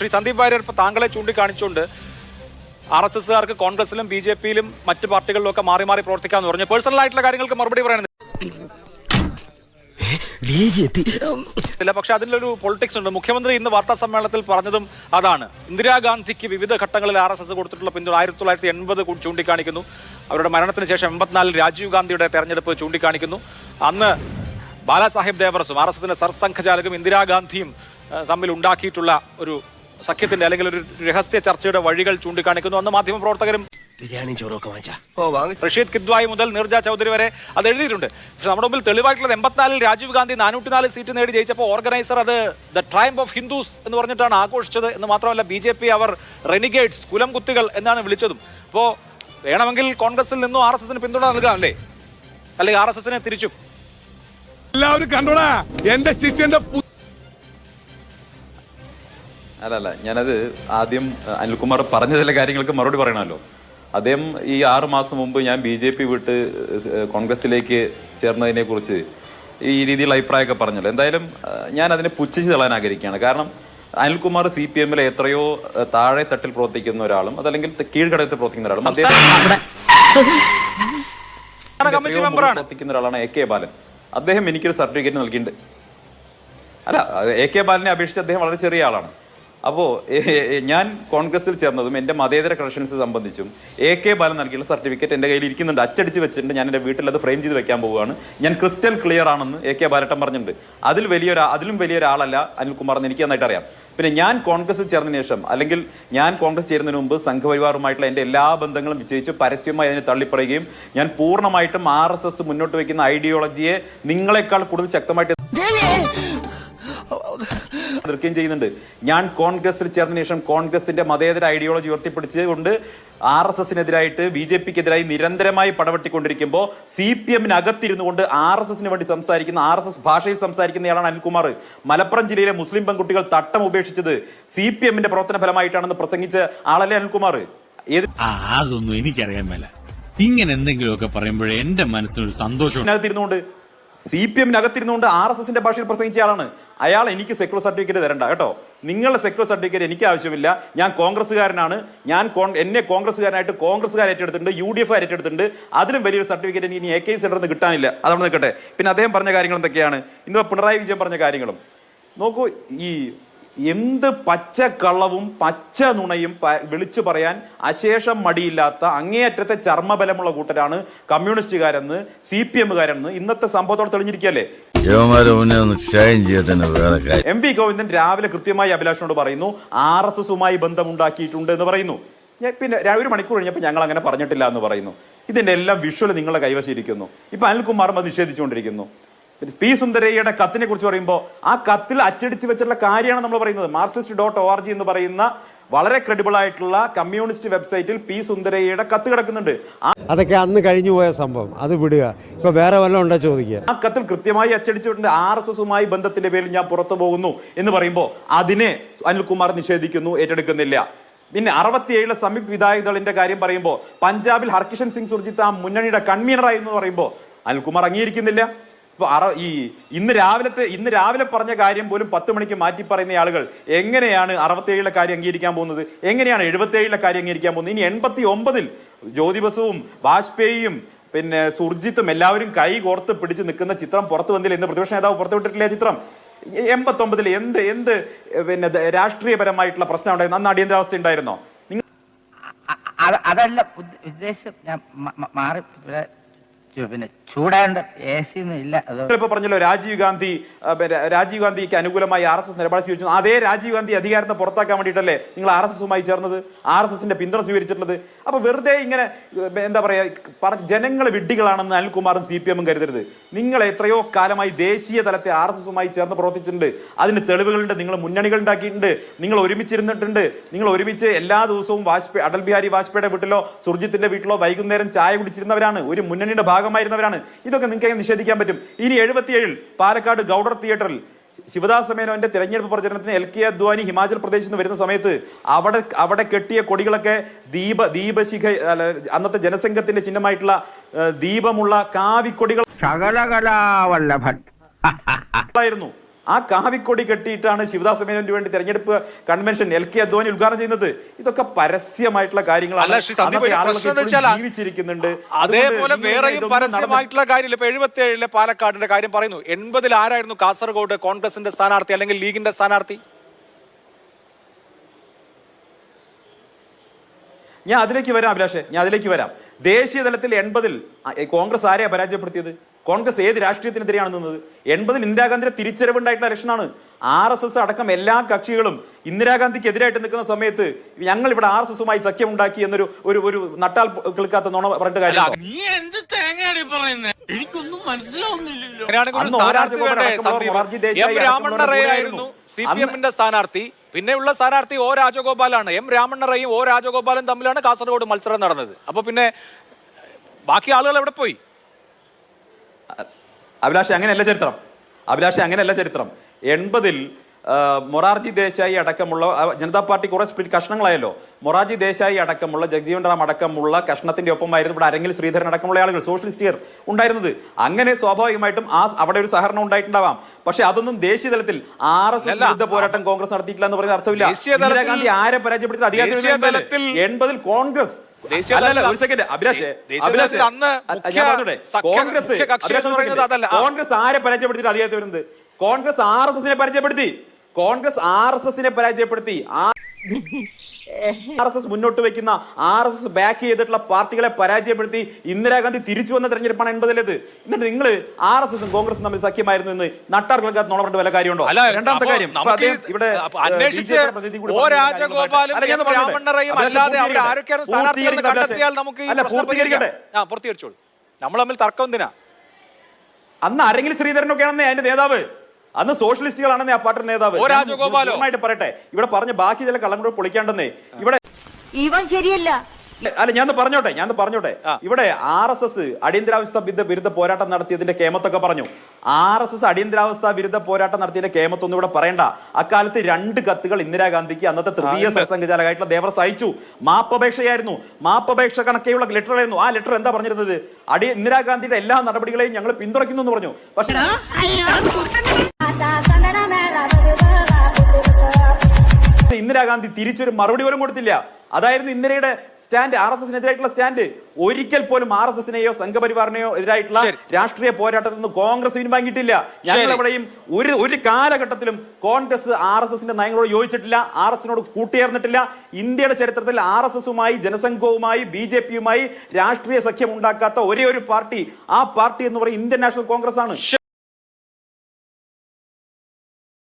ശ്രീ സന്ദീപ് വാര്യർ ഇപ്പൊ താങ്കളെ ചൂണ്ടിക്കാണിച്ചുകൊണ്ട് ആർ എസ് എസ്സുകാർക്ക് കോൺഗ്രസിലും ബി ജെ പിയിലും മറ്റു പാർട്ടികളിലും ഒക്കെ മാറി മാറി പ്രവർത്തിക്കാന്ന് പറഞ്ഞു. പേഴ്സണൽ ആയിട്ടുള്ള കാര്യങ്ങൾക്ക് മറുപടി പറയുന്നത് പക്ഷെ അതിലൊരു പൊളിറ്റിക്സ് ഉണ്ട്. മുഖ്യമന്ത്രി ഇന്ന് വാർത്താ സമ്മേളനത്തിൽ പറഞ്ഞതും അതാണ്. ഇന്ദിരാഗാന്ധിക്ക് വിവിധ ഘട്ടങ്ങളിൽ ആർ എസ് എസ് കൊടുത്തിട്ടുള്ള പിന്തുണ ആയിരത്തി തൊള്ളായിരത്തി എൺപത് ചൂണ്ടിക്കാണിക്കുന്നു. അവരുടെ മരണത്തിന് ശേഷം എൺപത്തിനാലിൽ രാജീവ് ഗാന്ധിയുടെ തെരഞ്ഞെടുപ്പ് ചൂണ്ടിക്കാണിക്കുന്നു. അന്ന് ബാലാസാഹിബ് ദേവറസും ആർ എസ് എസിന്റെ സർസംഘചാലകും ഇന്ദിരാഗാന്ധിയും തമ്മിൽ ഉണ്ടാക്കിയിട്ടുള്ള ഒരു സഖ്യത്തിന്റെ അല്ലെങ്കിൽ ഒരു രഹസ്യ ചർച്ചയുടെ വഴികൾ ചൂണ്ടിക്കാണിക്കുന്നു. അന്ന് മാധ്യമപ്രവർത്തകരും ബിരിയാണി ചോറൊക്കെ വാങ്ങിച്ചാ? ഓ വാങ്ങി. റഷീദ് കിദ്വായി മുതൽ നിർജ ചൗധരി വരെ അത് എഴുതിയിട്ടുണ്ട്. പക്ഷെ നമ്മുടെ മുമ്പിൽ തെളിവായിട്ടുള്ളത് എൺപത്തിനാലിൽ രാജീവ് ഗാന്ധി നാനൂറ്റിനാല് സീറ്റ് നേടി ജയിച്ചപ്പോൾ ഓർഗനൈസർ അത് ദ ട്രൈംബ് ഓഫ് ഹിന്ദുസ് എന്ന് പറഞ്ഞിട്ടാണ് ആഘോഷിച്ചത് എന്ന് മാത്രമല്ല ബി ജെ പി അവർ റെനിഗേറ്റ്സ് കുലം കുത്തികൾ എന്നാണ് വിളിച്ചതും. അപ്പോൾ വേണമെങ്കിൽ കോൺഗ്രസിൽ നിന്നും ആർ എസ് എസിന് പിന്തുണ നൽകാം അല്ലേ? അല്ലെങ്കിൽ ആർ എസ് എസിനെ തിരിച്ചും. എല്ലാവരും കണ്ടോടാ എന്റെ ശിഷ്യന്റെ അല്ലല്ല ഞാനത് ആദ്യം അനിൽകുമാർ പറഞ്ഞ ചില കാര്യങ്ങൾക്ക് മറുപടി പറയണമല്ലോ. അദ്ദേഹം ഈ ആറു മാസം മുമ്പ് ഞാൻ ബി ജെ പി വിട്ട് കോൺഗ്രസിലേക്ക് ചേർന്നതിനെ കുറിച്ച് ഈ രീതിയിൽ അഭിപ്രായമൊക്കെ പറഞ്ഞല്ലോ. എന്തായാലും ഞാൻ അതിനെ പുച്ഛിച്ച് തള്ളാൻ ആഗ്രഹിക്കുകയാണ്. കാരണം അനിൽകുമാർ സി പി എമ്മിലെ എത്രയോ താഴെ തട്ടിൽ പ്രവർത്തിക്കുന്ന ഒരാളും അതല്ലെങ്കിൽ കീഴ്ഘടകത്തിൽ പ്രവർത്തിക്കുന്ന ഒരാളും അദ്ദേഹം പ്രവർത്തിക്കുന്ന ഒരാളാണ് എ കെ ബാലൻ. അദ്ദേഹം എനിക്കൊരു സർട്ടിഫിക്കറ്റ് നൽകിയിട്ടുണ്ട്. അല്ല എ കെ ബാലനെ അപേക്ഷിച്ച് അദ്ദേഹം വളരെ ചെറിയ ആളാണ്. അപ്പോൾ ഞാൻ കോൺഗ്രസിൽ ചേർന്നതും എന്റെ മതേതര ക്രഷൻസ് സംബന്ധിച്ചും എ കെ ബാലൻ നൽകിയുള്ള സർട്ടിഫിക്കറ്റ് എന്റെ കയ്യിൽ ഇരിക്കുന്നുണ്ട്. അച്ചടിച്ച് വെച്ചിട്ടുണ്ട്. ഞാൻ എന്റെ വീട്ടിൽ അത് ഫ്രെയിം ചെയ്ത് വെക്കാൻ പോവുകയാണ്. ഞാൻ ക്രിസ്റ്റൽ ക്ലിയർ ആണെന്ന് എ കെ ബാലട്ടൻ പറഞ്ഞിട്ടുണ്ട്. അതിൽ വലിയൊരു അതിലും വലിയൊരാളല്ല അനിൽകുമാർ എന്ന് എനിക്ക് നന്നായിട്ട് അറിയാം. പിന്നെ ഞാൻ കോൺഗ്രസിൽ ചേർന്നതിന് ശേഷം അല്ലെങ്കിൽ ഞാൻ കോൺഗ്രസ് ചേരുന്നതിന് മുമ്പ് സംഘപരിവാറുമായിട്ടുള്ള എന്റെ എല്ലാ ബന്ധങ്ങളും വിജയിച്ച് പരസ്യമായി അതിനെ തള്ളിപ്പറയുകയും ഞാൻ പൂർണമായിട്ടും ആർ മുന്നോട്ട് വയ്ക്കുന്ന ഐഡിയോളജിയെ നിങ്ങളെക്കാൾ കൂടുതൽ ശക്തമായിട്ട് എതിർക്കുകയും ചെയ്യുന്നുണ്ട്. ഞാൻ കോൺഗ്രസിൽ ചേർന്നതിന് ശേഷം കോൺഗ്രസിന്റെ മതേതര ഐഡിയോളജി ഉയർത്തിപ്പിടിച്ചുകൊണ്ട് ആർ എസ് എസിനെതിരായിട്ട് ബി ജെ പിക്കെതിരായി നിരന്തരമായി പടവെട്ടിക്കൊണ്ടിരിക്കുമ്പോൾ സി പി എമ്മിനകത്തിരുന്നു കൊണ്ട് ആർ എസ് എസിന് വേണ്ടി സംസാരിക്കുന്ന ആർ എസ് എസ് ഭാഷയിൽ സംസാരിക്കുന്നയാളാണ് അനിൽകുമാർ. മലപ്പുറം ജില്ലയിലെ മുസ്ലിം പെൺകുട്ടികൾ തട്ടം ഉപേക്ഷിച്ചത് സി പി എമ്മിന്റെ പ്രവർത്തന ഫലമായിട്ടാണെന്ന് പ്രസംഗിച്ച ആളല്ലേ അനിൽകുമാർ? ഏത് അതൊന്നും എനിക്കറിയാൻ മേല. ഇങ്ങനെ എന്തെങ്കിലുമൊക്കെ പറയുമ്പോഴേ എന്റെ മനസ്സിനൊരു സന്തോഷം അകത്തിരുന്നുകൊണ്ട് സി പി എമ്മിനകത്തിരുന്നുകൊണ്ട് ആർ എസ് എസിന്റെ ഭാഷയിൽ പ്രസംഗിച്ച ആളാണ്. അയാൾ എനിക്ക് സെക്യുലർ സർട്ടിഫിക്കറ്റ് തരണ്ട കേട്ടോ? നിങ്ങളുടെ സെക്യുലർ സർട്ടിഫിക്കറ്റ് എനിക്ക് ആവശ്യമില്ല. ഞാൻ കോൺഗ്രസ്സുകാരനാണ്. ഞാൻ എന്നെ കോൺഗ്രസ്സുകാരനായിട്ട് കോൺഗ്രസ്സുകാർ ഏറ്റെടുത്തിട്ടുണ്ട് യു ഡി എഫ് ഏറ്റെടുത്തിട്ടുണ്ട്. അതിലും വലിയൊരു സർട്ടിഫിക്കറ്റ് എനിക്ക് ഇനി എ കെ സെന്ററിൽ നിന്ന് കിട്ടാനില്ല. അതവിടെ നിൽക്കട്ടെ. പിന്നെ അദ്ദേഹം പറഞ്ഞ കാര്യങ്ങൾ എന്തൊക്കെയാണ്? ഇന്ന് പിണറായി വിജയൻ പറഞ്ഞ കാര്യങ്ങളും. നോക്കൂ ഈ എന്ത് പച്ചക്കള്ളവും പച്ച നുണയും വിളിച്ചു പറയാൻ അശേഷം മടിയില്ലാത്ത അങ്ങേയറ്റത്തെ ചർമ്മബലമുള്ള കൂട്ടരാണ് കമ്മ്യൂണിസ്റ്റുകാരെന്ന് സി പി എമ്മുകാരെന്ന് ഇന്നത്തെ സംഭവത്തോടെ തെളിഞ്ഞിരിക്കുകയല്ലേ? എം വി ഗോവിന്ദൻ രാവിലെ കൃത്യമായി അഭിലാഷനോട് പറയുന്നു ആർ എസ് എസുമായി ബന്ധമുണ്ടാക്കിയിട്ടുണ്ട് എന്ന് പറയുന്നു. പിന്നെ ഒരു മണിക്കൂർ കഴിഞ്ഞപ്പോൾ ഞങ്ങൾ അങ്ങനെ പറഞ്ഞിട്ടില്ല എന്ന് പറയുന്നു. ഇതിന്റെ എല്ലാം വിഷ്വൽ നിങ്ങളുടെ കൈവശം ഇരിക്കുന്നു. ഇപ്പൊ അനിൽകുമാറും അത് നിഷേധിച്ചുകൊണ്ടിരിക്കുന്നു. പി സുന്ദരയ്യയുടെ കത്തിനെ കുറിച്ച് പറയുമ്പോൾ ആ കത്തിൽ അച്ചടിച്ച് വെച്ചിട്ടുള്ള കാര്യമാണ് നമ്മൾ പറയുന്നത്. Marxist dot O R G എന്ന് പറയുന്ന വളരെ ക്രെഡിബിൾ ആയിട്ടുള്ള കമ്മ്യൂണിസ്റ്റ് വെബ്സൈറ്റിൽ പി സുന്ദരയ്യയുടെ കത്ത് കിടക്കുന്നുണ്ട്. അതൊക്കെ അന്ന് കഴിഞ്ഞു പോയ സംഭവം. അത് വിടുക. ഇപ്പൊ വേറെ വല്ലതും ഉണ്ടോ ചോദിക്കുക? ആ കത്തിൽ കൃത്യമായി അച്ചടിച്ചിട്ടുണ്ട്. ആർ എസ് എസുമായി ബന്ധത്തിന്റെ പേരിൽ ഞാൻ പുറത്തു പോകുന്നു എന്ന് പറയുമ്പോൾ അതിനെ അനിൽകുമാർ നിഷേധിക്കുന്നു ഏറ്റെടുക്കുന്നില്ല. പിന്നെ അറുപത്തിയേഴിലെ സംയുക്ത് വിധായക് ദളിന്റെ കാര്യം പറയുമ്പോൾ പഞ്ചാബിൽ ഹർകിഷൻ സിംഗ് സുർജിത്ത് ആ മുന്നണിയുടെ കൺവീനറായി എന്ന് പറയുമ്പോൾ അനിൽകുമാർ അംഗീകരിക്കുന്നില്ല. ഇപ്പൊ അറ ഈ ഇന്ന് രാവിലത്തെ ഇന്ന് രാവിലെ പറഞ്ഞ കാര്യം പോലും പത്ത് മണിക്ക് മാറ്റി പറയുന്ന ആളുകൾ എങ്ങനെയാണ് അറുപത്തേഴിലെ കാര്യം അംഗീകരിക്കാൻ പോകുന്നത്? എങ്ങനെയാണ് എഴുപത്തേഴിലെ കാര്യം അംഗീകരിക്കാൻ പോകുന്നത്? ഇനി എൺപത്തി ഒമ്പതിൽ ജ്യോതി ബസുവും വാജ്പേയിയും പിന്നെ സുർജിത്തും എല്ലാവരും കൈ കോർത്ത് പിടിച്ച് നിൽക്കുന്ന ചിത്രം പുറത്തു വന്നില്ല എന്ന് പ്രതിപക്ഷ നേതാവ് പുറത്തുവിട്ടിട്ടില്ല ആ ചിത്രം എൺപത്തൊമ്പതിൽ എന്ത് എന്ത് പിന്നെ രാഷ്ട്രീയപരമായിട്ടുള്ള പ്രശ്നം ഉണ്ടായിരുന്നു? അന്ന് അടിയന്തരാവസ്ഥ ഉണ്ടായിരുന്നോ? അതല്ല ഉദ്ദേശം ഞാൻ മാറി പിന്നെ ചൂടാണ്ട് എ ഇപ്പൊ പറഞ്ഞല്ലോ രാജീവ് ഗാന്ധി രാജീവ് ഗാന്ധിക്ക് അനുകൂലമായി ആർ എസ് എസ് നിലപാട് സ്വീകരിച്ചു. അതേ രാജീവ് ഗാന്ധി അധികാരത്തെ പുറത്താക്കാൻ വേണ്ടിയിട്ടല്ലേ നിങ്ങൾ ആർ എസ് എസുമായി ചേർന്നത്? ആർ എസ് എസിന്റെ പിന്തുണ സ്വീകരിച്ചിട്ടുള്ളത്. അപ്പൊ വെറുതെ ഇങ്ങനെ എന്താ പറയാ പറ- ജനങ്ങൾ വിഡ്ഢികളാണെന്ന് അനിൽകുമാറും സി പി എമ്മും കരുതരുത്. നിങ്ങൾ എത്രയോ കാലമായി ദേശീയ തലത്തെ ആർ എസ് എസുമായി ചേർന്ന് പ്രവർത്തിച്ചിട്ടുണ്ട്. അതിന് തെളിവുകളുണ്ട് നിങ്ങൾ മുന്നണികൾ ഉണ്ടാക്കിയിട്ടുണ്ട് നിങ്ങൾ ഒരുമിച്ചിരുന്നിട്ടുണ്ട്. നിങ്ങൾ ഒരുമിച്ച് എല്ലാ ദിവസവും വാജ്പേയി അടൽ ബിഹാരി വാജ്പേയിയുടെ വീട്ടിലോ സുർജിത്തിന്റെ വീട്ടിലോ വൈകുന്നേരം ചായ കുടിച്ചിരുന്നവരാണ്. ഒരു മുന്നണിയുടെ ഭാഗമായിരുന്നവരാണ്. ഇതൊക്കെ നിങ്ങൾക്ക് നിഷേധിക്കാൻ പറ്റും. ഇനി എഴുപത്തിയേഴിൽ പാലക്കാട് ഗൗഡർ തിയേറ്ററിൽ ശിവദാസ മേനോന്റെ തെരഞ്ഞെടുപ്പ് പ്രചരണത്തിന് എൽ കെ അദ്വാനി ഹിമാചൽ പ്രദേശിൽ നിന്ന് വരുന്ന സമയത്ത് അവിടെ അവിടെ കെട്ടിയ കൊടികളൊക്കെ ദീപ ദീപശിഖ അന്നത്തെ ജനസംഘത്തിന്റെ ചിഹ്നമായിട്ടുള്ള ദീപമുള്ള കാവിക്കൊടികൾ ആയിരുന്നു. ആ കാവിക്കൊടി കെട്ടിയിട്ടാണ് ശിവദാസ് മേനോന് വേണ്ടി തെരഞ്ഞെടുപ്പ് കൺവെൻഷൻ എൽ കെ അദ്വാനി ഉദ്ഘാടനം ചെയ്യുന്നത്. ഇതൊക്കെ പരസ്യമായിട്ടുള്ള കാര്യങ്ങളാണ്. ജീവിച്ചിരിക്കുന്നുണ്ട്. അതേപോലെ വേറെയും പരസ്യമായിട്ടുള്ള കാര്യമില്ല. ഇപ്പൊ എഴുപത്തി ഏഴിലെ പാലക്കാടിന്റെ കാര്യം പറയുന്നു. എൺപതിൽ ആരായിരുന്നു കാസർഗോഡ് കോൺഗ്രസിന്റെ സ്ഥാനാർത്ഥി അല്ലെങ്കിൽ ലീഗിന്റെ സ്ഥാനാർത്ഥി? ഞാൻ അതിലേക്ക് വരാം അഭിലാഷേ. ഞാൻ അതിലേക്ക് വരാം. ദേശീയ തലത്തിൽ എൺപതിൽ കോൺഗ്രസ് ആരെയാണ് പരാജയപ്പെടുത്തിയത്? കോൺഗ്രസ് ഏത് രാഷ്ട്രീയത്തിനെതിരെയാണ് നിന്നത്? എൺപതിൽ ഇന്ദിരാഗാന്ധിയുടെ തിരിച്ചറിവുണ്ടായിട്ടുള്ള ഇലക്ഷനാണ്. ആർ എസ് എസ് അടക്കം എല്ലാ കക്ഷികളും ഇന്ദിരാഗാന്ധിക്ക് എതിരായിട്ട് നിൽക്കുന്ന സമയത്ത് ഞങ്ങൾ ഇവിടെ ആർ എസ് എസുമായി സഖ്യമുണ്ടാക്കി എന്നൊരു ഒരു ഒരു നട്ടാൽ കേൾക്കാത്ത നോണ പറഞ്ഞിട്ട് കാര്യം നീ എന്ത് തേങ്ങയാണ് പറയുന്നത് എനിക്കൊന്നും മനസ്സിലാവുന്നില്ലല്ലോ. സ്ഥാനാർത്ഥി സി പി എമ്മിന്റെ പിന്നെയുള്ള സ്ഥാനാർത്ഥി ഓ രാജഗോപാലാണ്. എം രാമണ്ണറയും ഓ ഒ രാജഗോപാലും തമ്മിലാണ് കാസർഗോഡ് മത്സരം നടന്നത്. അപ്പൊ പിന്നെ ബാക്കി ആളുകൾ എവിടെ പോയി? അഭിലാഷ് അങ്ങനെയല്ല ചരിത്രം. അഭിലാഷ് അങ്ങനെയല്ല ചരിത്രം. എൺപതിൽ മൊറാർജി ദേശായി അടക്കമുള്ള ജനതാ പാർട്ടി കുറേ സ്പ്ലിറ്റ് കഷ്ണങ്ങളായല്ലോ. മൊറാർജി ദേശായി അടക്കമുള്ള ജഗ്ജീവൻ റാം അടക്കമുള്ള കഷ്ണത്തിന്റെ ഒപ്പമായിരുന്നു ഇവിടെ അരങ്ങിൽ ശ്രീധരൻ അടക്കമുള്ള ആളുകൾ സോഷ്യലിസ്റ്റ് സോഷ്യലിസ്റ്റുകാർ ഉണ്ടായിരുന്നത്. അങ്ങനെ സ്വാഭാവികമായിട്ടും ആ അവിടെ ഒരു സഹകരണം ഉണ്ടായിട്ടുണ്ടാവാം. പക്ഷെ അതൊന്നും ദേശീയ തലത്തിൽ ആർ എസ് എസ്. വിരുദ്ധ പോരാട്ടം കോൺഗ്രസ് നടത്തിയിട്ടില്ല എന്ന് പറയുന്ന അർത്ഥമില്ല. ഇന്ദിരാഗാന്ധി ആരെ പരാജയപ്പെടുത്തി അധികാരത്തിൽ എൺപതിൽ കോൺഗ്രസ്. ഒരു സെക്കൻഡ് അഭിലാഷേ കോൺഗ്രസ്. കോൺഗ്രസ് ആരെ പരാജയപ്പെടുത്തി അധികാരത്തിൽ വരുന്നത്? കോൺഗ്രസ് ആർ എസ് എസിനെ പരാജയപ്പെടുത്തി. കോൺഗ്രസ് ആർ എസ് എസിനെ പരാജയപ്പെടുത്തി. ആർ എസ് എസ് മുന്നോട്ട് വെക്കുന്ന ആർ എസ് എസ് ബാക്ക് ചെയ്തിട്ടുള്ള പാർട്ടികളെ പരാജയപ്പെടുത്തി ഇന്ദിരാഗാന്ധി തിരിച്ചു വന്ന തെരഞ്ഞെടുപ്പാണ് എൺപതിലേത്. എന്നിട്ട് നിങ്ങൾ ആർ എസ് എസും കോൺഗ്രസും തമ്മിൽ സഖ്യമായിരുന്നു എന്ന് നട്ടാർ കേൾക്കാത്ത നുണ വല്ല കാര്യമുണ്ടോ? അല്ല രണ്ടാമത്തെ കാര്യം ഇവിടെ പൂർത്തീകരിക്കട്ടെ. നമ്മൾ തമ്മിൽ തർക്കം എന്തിനാ? അന്ന് ആരെങ്കിലും ശ്രീധരനൊക്കെയാണെന്നേ അതിന്റെ നേതാവ്. അന്ന് സോഷ്യലിസ്റ്റുകളാണെന്ന് ആ പാർട്ടിയുടെ നേതാവ്. പൂർണമായിട്ട് പറയട്ടെ. ഇവിടെ പറഞ്ഞ ബാക്കി ചില കള്ളങ്ങൾ പൊളിക്കാണ്ടെന്നേ. ഇവിടെ ഇവൻ ശരിയല്ല. അല്ല ഞാൻ പറഞ്ഞോട്ടെ ഞാൻ പറഞ്ഞോട്ടെ. ഇവിടെ ആർ എസ് എസ് അടിയന്തരാവസ്ഥ വിരുദ്ധ പോരാട്ടം നടത്തിയതിന്റെ കേമത്തൊക്കെ പറഞ്ഞു. ആർ എസ് എസ് അടിയന്തരാവസ്ഥ വിരുദ്ധ പോരാട്ടം നടത്തിയതിന്റെ കേമത്തൊന്നും ഇവിടെ പറയണ്ട. അക്കാലത്ത് രണ്ട് കത്തുകൾ ഇന്ദിരാഗാന്ധിക്ക് അന്നത്തെ തൃതീയ സംഘചാലകമായിട്ടുള്ള ദേവർ അയച്ചു മാപ്പപേക്ഷയായിരുന്നു. മാപ്പപേക്ഷ കണക്കെയുള്ള ലെറ്റർ ആയിരുന്നു. ആ ലെറ്റർ എന്താ പറഞ്ഞിരുന്നത്? അടി ഇന്ദിരാഗാന്ധിയുടെ എല്ലാ നടപടികളെയും ഞങ്ങൾ പിന്തുണയ്ക്കുന്നു എന്ന് പറഞ്ഞു. പക്ഷേ ഇന്ദിരാഗാന്ധി തിരിച്ചൊരു മറുപടി പോലും കൊടുത്തില്ല അതായിരുന്നു ഇന്ദിരയുടെ സ്റ്റാൻഡ് ആർ എസ് എസിനെതിരായിട്ടുള്ള സ്റ്റാൻഡ് ഒരിക്കൽ പോലും ആർ എസ് എസിനെയോ സംഘപരിവാറിനെയോ എതിരായിട്ടുള്ള. രാഷ്ട്രീയ പോരാട്ടത്തിൽ നിന്ന് കോൺഗ്രസ് പിൻവാങ്ങിയിട്ടില്ല ഞങ്ങൾ. എവിടെയും ഒരു ഒരു കാലഘട്ടത്തിലും കോൺഗ്രസ് ആർ എസ് എസിന്റെ നയങ്ങളോട് യോജിച്ചിട്ടില്ല ആർ എസ് എസിനോട് കൂട്ടിയേർന്നിട്ടില്ല ഇന്ത്യയുടെ ചരിത്രത്തിൽ ആർ എസ് എസുമായി ജനസംഘവുമായി ബി ജെ പിയുമായി രാഷ്ട്രീയ സഖ്യം ഉണ്ടാക്കാത്ത ഒരേ ഒരു പാർട്ടി ആ പാർട്ടി എന്ന് പറയുന്നത് ഇന്ത്യൻ നാഷണൽ കോൺഗ്രസ് ആണ്